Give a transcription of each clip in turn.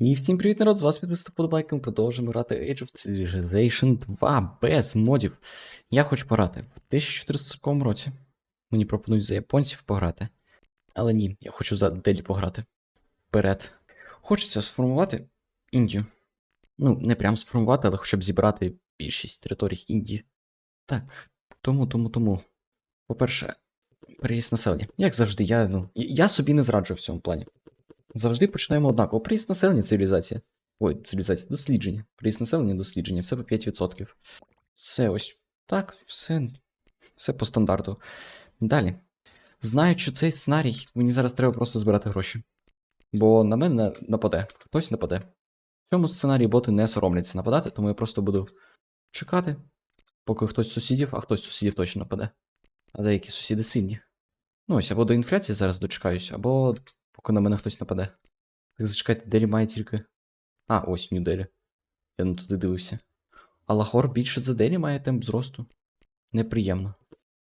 І всім привіт, народ! З вас підписав подобайки. Ми продовжуємо грати Age of Civilization 2 без модів. Я хочу пограти в 1440 році. Мені пропонують за японців пограти. Але ні, я хочу за Делі пограти. Вперед. Хочеться сформувати Індію. Ну, не прям сформувати, але хоча б зібрати більшість територій Індії. Так, тому, тому, тому. По-перше, переїзд населення. Як завжди, я, ну, я собі не зраджую в цьому плані. Завжди починаємо однаково. Приїзд населення цивілізація. Ой, цивілізація, дослідження. Приїзд населення, дослідження, все по 5%. Все ось так, все, все по стандарту. Далі. Знаючи цей сценарій, мені зараз треба просто збирати гроші. Бо на мене нападе. Хтось нападе. В цьому сценарії боти не соромляться нападати, тому я просто буду чекати, поки хтось з сусідів, а хтось з сусідів точно нападе. А деякі сусіди сильні. Ну ось, або до інфляції зараз дочекаюсь, або поки на мене хтось нападе. Так зачекайте, Делі має тільки. А, ось Нью-Делі. Я не туди дивився. А Лахор більше за Делі має темп зросту. Неприємно.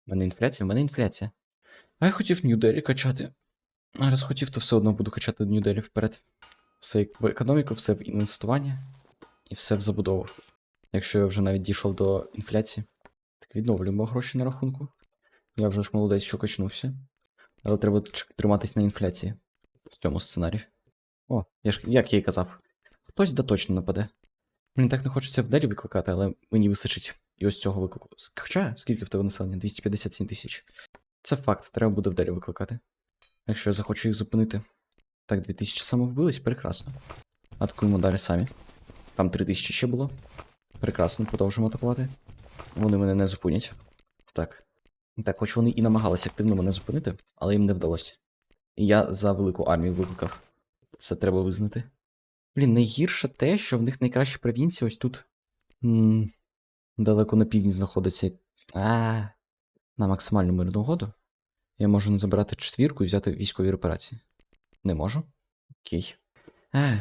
У мене інфляція, в мене інфляція. А я хотів Нью-Делі качати. А раз хотів, то все одно буду качати Нью-Делі вперед. Все в економіку, все в інвестування і все в забудову. Якщо я вже навіть дійшов до інфляції, так відновлюємо гроші на рахунку. Я вже ж молодець, що качнувся. Але треба триматись на інфляції в цьому сценарії. О, я ж як я і казав. Хтось да точно нападе. Мені так не хочеться в Делі викликати, але мені вистачить і ось цього виклику. Хоча, скільки в тебе населення? 257 тисяч. Це факт, треба буде в Делі викликати. Якщо я захочу їх зупинити. Так, 2000 самовбились, прекрасно. Атакуємо далі самі. Там 3000 ще було. Прекрасно, продовжуємо атакувати. Вони мене не зупинять. Так. Так, хоч вони і намагалися активно мене зупинити, але їм не вдалося. Я за велику армію викликав. Це треба визнати. Блін, найгірше те, що в них найкращі провінції ось тут. м далеко на півдні знаходиться. А, на максимальну мирну угоду. Я можу не забирати четвірку і взяти військові репарації. Не можу? Окей. А,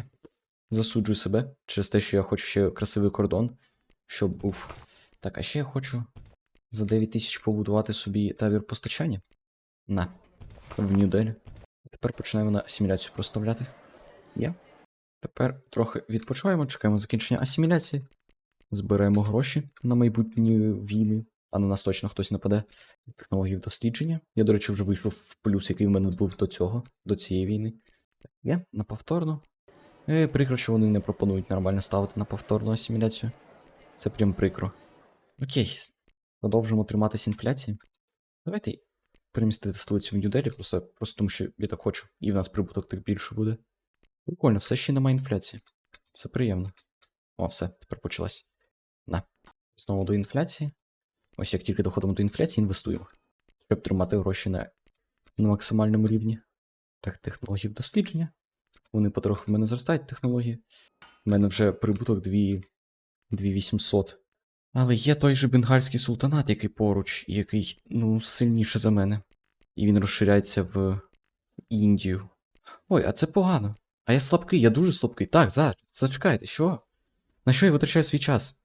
засуджую себе через те, що я хочу ще красивий кордон, щоб був. Так, а ще я хочу за 9 тисяч побудувати собі табір постачання. На. В Нью-Делі. Тепер починаємо на асиміляцію проставляти. Є. Тепер трохи відпочиваємо, чекаємо закінчення асиміляції. Збираємо гроші на майбутні війни, а на нас точно хтось нападе. Технології дослідження. Я, до речі, вже вийшов в плюс, який в мене був до цього, до цієї війни. Є, на повторну. Е, прикро, що вони не пропонують нормально ставити на повторну асиміляцію. Це прям прикро. Окей, продовжимо триматися інфляції. Давайте перемістити столицю в Нью-Делі, просто, просто тому що я так хочу, і в нас прибуток так більше буде. Прикольно, все ще немає інфляції. Це приємно. О, все, тепер почалась. На. Знову до інфляції. Ось як тільки доходимо до інфляції, інвестуємо. Щоб тримати гроші на, на максимальному рівні. Так, технології дослідження. Вони потроху в мене зростають, технології. У мене вже прибуток 2, 2800. Але є той же бенгальський султанат, який поруч, і який, ну, сильніше за мене. І він розширяється в Індію. Ой, а це погано. А я слабкий, я дуже слабкий. Так, зараз, зачекайте, що? На що я витрачаю свій час?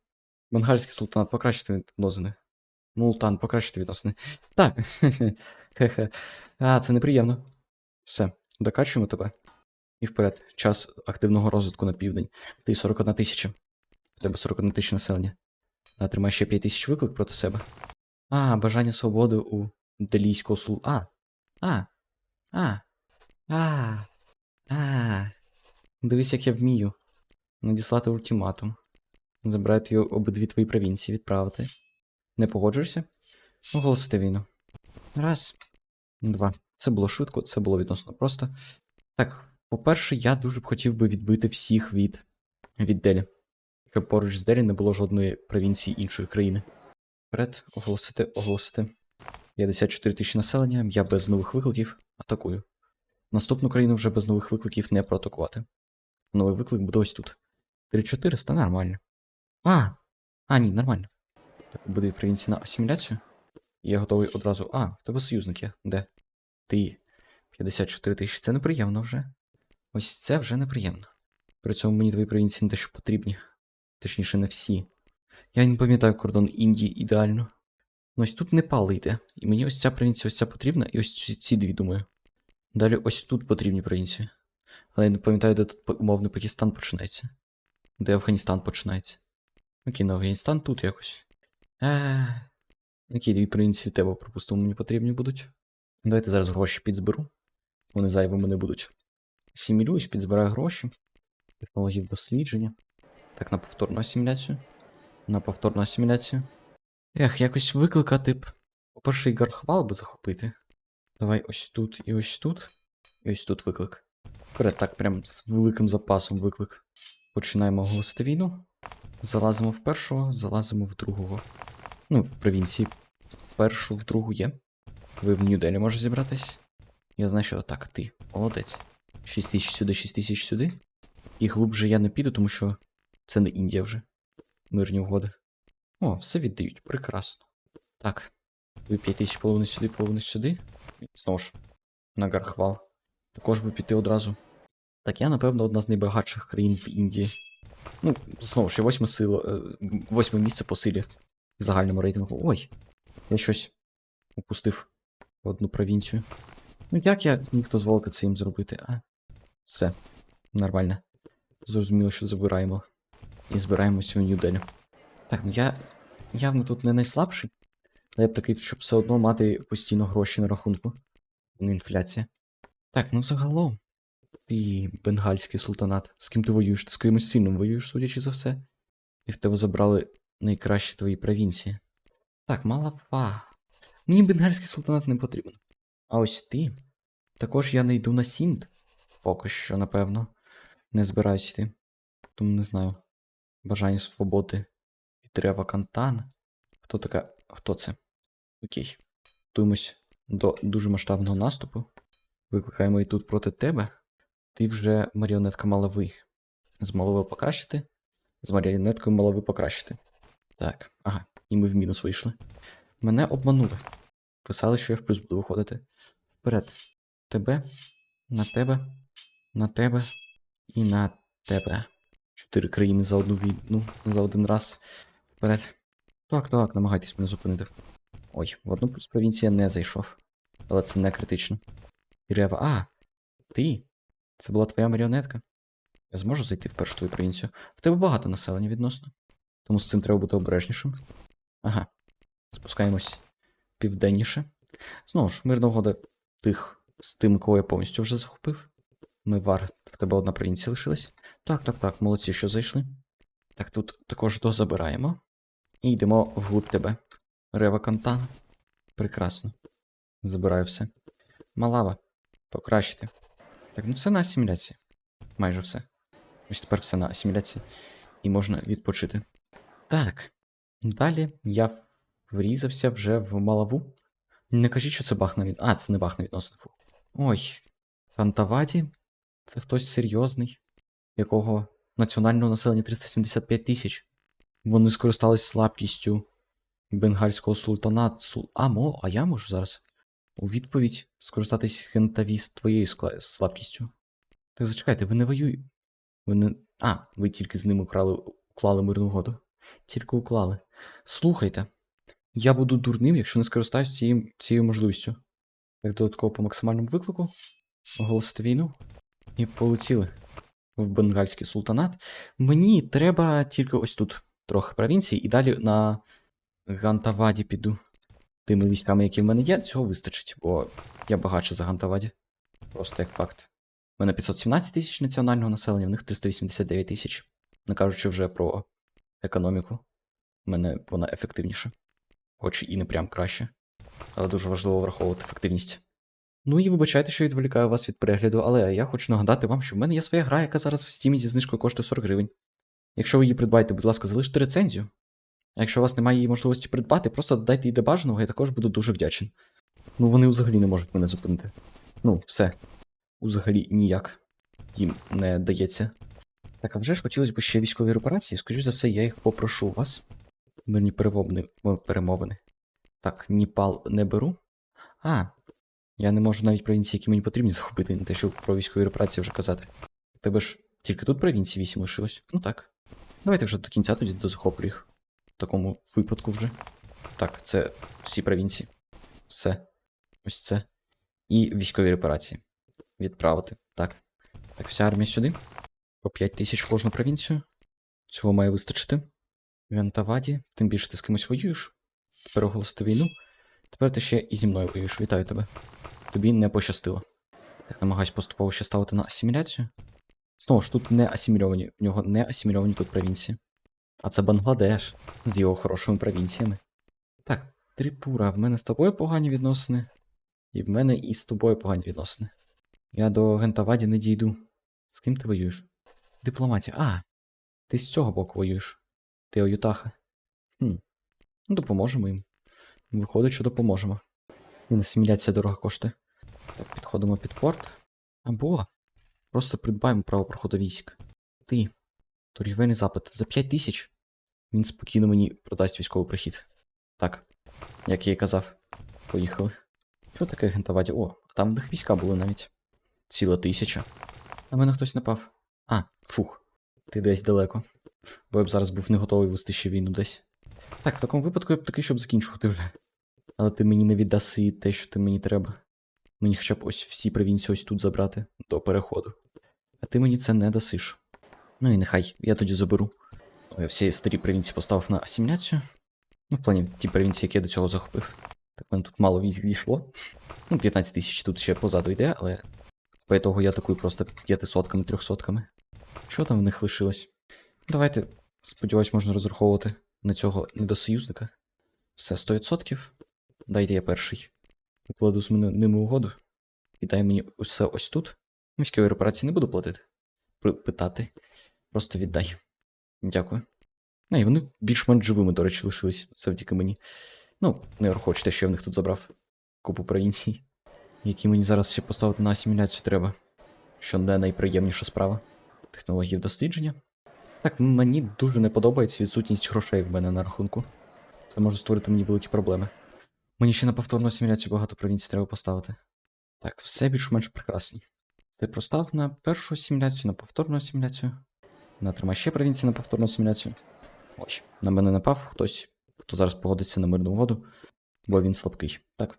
Бенгальський султанат, покращити відносини. Мултан, покращити відносини. Так. Хе-хе. А, це неприємно. Все, докачуємо тебе. І вперед. Час активного розвитку на південь. Ти 41 тисяча. В тебе 41 тисяча населення. Тримай ще 5 тисяч виклик проти себе. А, бажання свободи у делійського сул. А. А. А. А. А. Дивись, як я вмію. Надіслати ультиматум. Забрати обидві твої провінції, відправити. Не погоджуєшся? Оголосити війну. Раз. Два. Це було швидко, це було відносно просто. Так, по-перше, я дуже б хотів би відбити всіх від, від Делі. Щоб поруч з Делі не було жодної провінції іншої країни. Вперед, оголосити, оголосити. 54 тисячі населення, я без нових викликів атакую. Наступну країну вже без нових викликів не проатакувати. Новий виклик буде ось тут. 3400, нормально. А! А, ні, нормально. Так, буде провінції на асиміляцію. Я готовий одразу. А, в тебе союзник є. Де? Ти. 54 тисячі. Це неприємно вже. Ось це вже неприємно. При цьому мені твої провінції не те, що потрібні. Точніше, не всі. Я не пам'ятаю кордон Індії ідеально. Ну ось тут Непал йде. І мені ось ця провінція ось ця потрібна, і ось ці, дві, думаю. Далі ось тут потрібні провінції. Але я не пам'ятаю, де тут умовний Пакистан починається. Де Афганістан починається. Окей, на Афганістан тут якось. А, Окей, дві провінції тебе пропустимо, мені потрібні будуть. Давайте зараз гроші підзберу. Вони зайвими не будуть. Асимілююсь, підзбираю гроші. Технології дослідження. Так, на повторну асиміляцію. На повторну асиміляцію. Ех, якось викликати б. По-перше, і Гархвал би захопити. Давай ось тут і ось тут. І ось тут виклик. Вперед, так, прям з великим запасом виклик. Починаємо оголосити війну. Залазимо в першого, залазимо в другого. Ну, в провінції. В першу, в другу є. Ви в Нью-Делі можете зібратись. Я знаю, що так, ти. Молодець. 6 тисяч сюди, 6 тисяч сюди. І глубже я не піду, тому що це не Індія вже. Мирні угоди. О, все віддають, прекрасно. Так. Ви 5 тисяч половини сюди, половину сюди. Знову ж, на Гархвал. Також би піти одразу. Так, я, напевно, одна з найбагатших країн в Індії. Ну, знову ж, я восьме сила, е, восьме місце по силі в загальному рейтингу. Ой, я щось упустив в одну провінцію. Ну як я міг дозволити це їм зробити, а? Все, нормально. Зрозуміло, що забираємо. І збираємося в Нью-Делі. Так, ну я явно тут не найслабший. Але я б такий, щоб все одно мати постійно гроші на рахунку. Не інфляція. Так, ну загалом. Ти бенгальський султанат. З ким ти воюєш? Ти з кимось сильним воюєш, судячи за все. І в тебе забрали найкращі твої провінції. Так, малава. Мені бенгальський султанат не потрібен. А ось ти. Також я не йду на Сінд. Поки що, напевно. Не збираюсь йти. Тому не знаю. Бажання свободи. Вітрева Кантан. Хто така. Хто це? Окей. Готуємось до дуже масштабного наступу. Викликаємо і тут проти тебе. Ти вже маріонетка малави. З малави покращити. З маріонеткою малави покращити. Так, ага, і ми в мінус вийшли. Мене обманули. Писали, що я в плюс буду виходити. Вперед. Тебе, на тебе, на тебе і на тебе. Чотири країни за одну війну, за один раз. Вперед. Так, так, намагайтесь мене зупинити. Ой, в одну плюс провінція не зайшов. Але це не критично. Ірева. А, ти? Це була твоя маріонетка? Я зможу зайти в першу твою провінцію. В тебе багато населення відносно. Тому з цим треба бути обережнішим. Ага. Спускаємось південніше. Знову ж, мирна угода тих з тим, кого я повністю вже захопив. Ми вар, в тебе одна провінція лишилась. Так, так, так, молодці, що зайшли. Так, тут також дозабираємо. І йдемо вглуб тебе. Рева Кантан. Прекрасно. Забираю все. Малава. Покращити. Так, ну все на асиміляції. Майже все. Ось тепер все на асиміляції. І можна відпочити. Так. Далі я врізався вже в малаву. Не кажіть, що це бахна від... А, це не бах на відносно. Ой. Фантаваді. Це хтось серйозний, якого національного населення 375 тисяч. Вони скористались слабкістю бенгальського султанату. Сул... А, мо, а я можу зараз у відповідь скористатись хентаві з твоєю скла... слабкістю. Так зачекайте, ви не воюєте. Ви не. А, ви тільки з ним украли, уклали мирну угоду. Тільки уклали. Слухайте, я буду дурним, якщо не скористаюсь цією, цією можливістю. Так додатково по максимальному виклику оголосити війну і полетіли в бенгальський султанат. Мені треба тільки ось тут трохи провінцій, і далі на Гантаваді піду. Тими військами, які в мене є, цього вистачить, бо я багатше за Гантаваді. Просто як факт. У мене 517 тисяч національного населення, в них 389 тисяч. Не кажучи вже про економіку. У мене вона ефективніша. Хоч і не прям краще. Але дуже важливо враховувати ефективність. Ну і вибачайте, що відволікаю вас від перегляду, але я хочу нагадати вам, що в мене є своя гра, яка зараз в стімі зі знижкою коштує 40 гривень. Якщо ви її придбаєте, будь ласка, залиште рецензію. А якщо у вас немає її можливості придбати, просто додайте її до бажаного, я також буду дуже вдячний. Ну вони взагалі не можуть мене зупинити. Ну, все. Взагалі ніяк їм не дається. Так, а вже ж хотілося б ще військові репарації, скоріш за все, я їх попрошу у вас. Мирні перемовини. Так, Ніпал не беру. А, я не можу навіть провінції, які мені потрібні захопити, не те, що про військові репарації вже казати. Тебе ж тільки тут провінції 8 лишилось? Ну так. Давайте вже до кінця тоді дозахоплю їх. В такому випадку вже. Так, це всі провінції. Все. Ось це. І військові репарації. Відправити. Так. Так, вся армія сюди. По 5 тисяч кожну провінцію. Цього має вистачити. В Антаваді, тим більше ти з кимось воюєш. Тепер війну. Тепер ти ще і зі мною воюєш. Вітаю тебе. Тобі не пощастило. Так, намагаюсь поступово ще ставити на асиміляцію. Знову ж тут не асимільовані. В нього не асимільовані тут провінції. А це Бангладеш з його хорошими провінціями. Так, Трипура, в мене з тобою погані відносини. І в мене і з тобою погані відносини. Я до Гентаваді не дійду. З ким ти воюєш? Дипломатія. А, ти з цього боку воюєш. Ти Оютаха. Хм. Ну, допоможемо їм. Виходить, що допоможемо. І асиміляція дорого коштує. Так, підходимо під порт. Або просто придбаємо право проходу військ. Ти. Торгівельний запит. За 5 тисяч він спокійно мені продасть військовий прихід. Так, як я і казав. Поїхали. Що таке гентаваді? О, там в них війська були навіть. Ціла тисяча. На мене хтось напав. А, фух. Ти десь далеко. Бо я б зараз був не готовий вести ще війну десь. Так, в такому випадку я б такий, щоб закінчувати вже. Але ти мені не віддаси те, що ти мені треба. Мені хоча б ось всі провінції ось тут забрати до переходу. А ти мені це не дасиш. Ну і нехай, я тоді заберу. Я всі старі провінції поставив на асиміляцію. Ну, в плані ті провінції, які я до цього захопив. Так, мене тут мало військ дійшло. Ну, 15 тисяч тут ще позаду йде, але. По того я атакую просто п'ятисотками, трьохсотками. Що там в них лишилось? Давайте, сподіваюсь, можна розраховувати на цього недосоюзника. Все 100%. Дайте я перший. Укладу з мене ними угоду. І дай мені усе ось тут. Військові репарації не буду платити. Питати. Просто віддай. Дякую. А, і вони більш-менш живими, до речі, лишились завдяки мені. Ну, не те, що я в них тут забрав купу провінцій, які мені зараз ще поставити на асиміляцію треба. Що не найприємніша справа. Технології дослідження. Так, мені дуже не подобається відсутність грошей в мене на рахунку. Це може створити мені великі проблеми. Мені ще на повторну асиміляцію багато провінцій треба поставити. Так, все більш-менш прекрасно. Це простав на першу асиміляцію, на повторну асиміляцію. Натримай ще провінції на повторну асиміляцію. Ой, на мене напав хтось, хто зараз погодиться на мирну угоду, бо він слабкий. Так,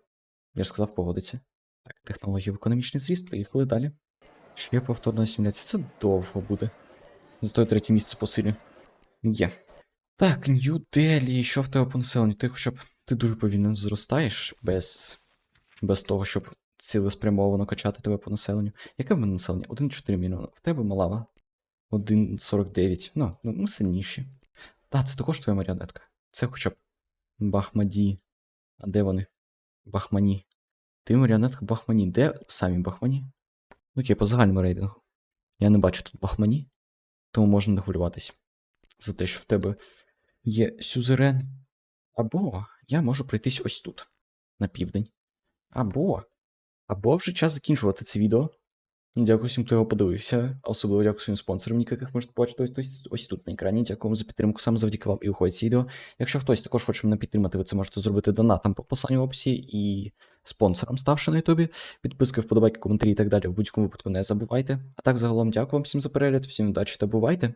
я ж сказав, погодиться. Так, технології в економічний зріст, поїхали далі. Ще повторна асиміляція. Це довго буде. Зато третє місце по силі. Є. Так, Нью-Делі, що в тебе по населенню? Ти хоча б ти дуже повільно зростаєш без, без того, щоб цілеспрямовано качати тебе по населенню. Яке в мене населення? 1,4 мільйона. В тебе малава. 1,49. Ну, ну, ми сильніші. Та, це також твоя маріонетка. Це хоча б Бахмаді. А де вони? Бахмані. Ти маріонетка Бахмані. Де самі Бахмані? Ну, окей, по загальному рейтингу. Я не бачу тут Бахмані, тому можна не хвилюватись за те, що в тебе є сюзерен. Або я можу пройтись ось тут, на південь. Або. Або вже час закінчувати це відео. Дякую всім, хто його подивився. Особливо дякую своїм спонсорам, яких можете бачити ось, ось, тут на екрані. Дякую вам за підтримку. Саме завдяки вам і виходить це відео. Якщо хтось також хоче мене підтримати, ви це можете зробити донатом по посиланню в описі і спонсором, ставши на ютубі. Підписки, вподобайки, коментарі і так далі. В будь-якому випадку не забувайте. А так загалом дякую вам всім за перегляд, всім удачі та бувайте!